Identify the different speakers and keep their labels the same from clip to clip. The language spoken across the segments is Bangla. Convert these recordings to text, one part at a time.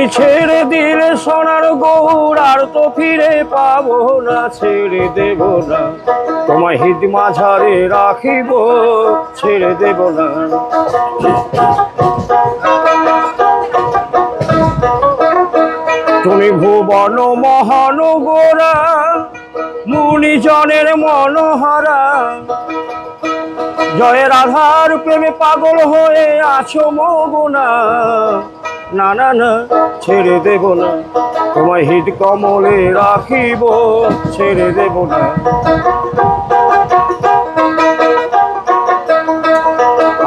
Speaker 1: তুমি ছেড়ে দিলে সোনার গৌর আর তো ফিরে পাবো না, ছেড়ে দেব না। তোমায় হিদ মাঝারে রাখিব, ছেড়ে দেব না। তুমি ভুবন মহানগরা মুনিজনের মনোহারা। জয়ের আধার প্রেমে পাগল হয়ে আছো মগুনা। না না না, ছেড়ে দেব না। তোমায় হিত কমলে রাখিব, ছেড়ে দেব না।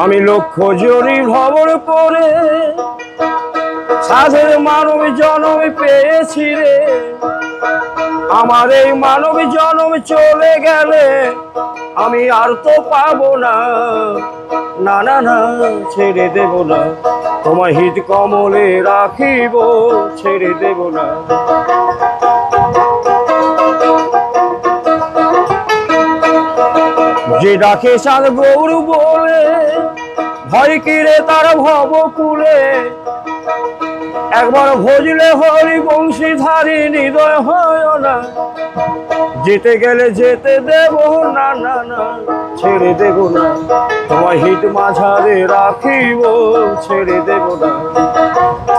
Speaker 1: আমি লক্ষ্য জরি ভবন করে সাধের মানব জনম পেয়েছি রে। আমার এই মানব জনম চলে গেলে আমি আর তো পাবো না না না, ছেড়ে দেব না। তোমার হিত কমলে রাখিব, ছেড়ে দেব না। যে ডাকে চাঁদ গৌর বলে, ভয় কিরে তার ভব কুলে একবার ভজলে হরি বংশী বংশীধারী, হৃদয় হয় না। যেতে গেলে যেতে দেব না না না, ছেড়ে দেব না। তোমার হিট মাঝারে রাখিব, ছেড়ে দেব না।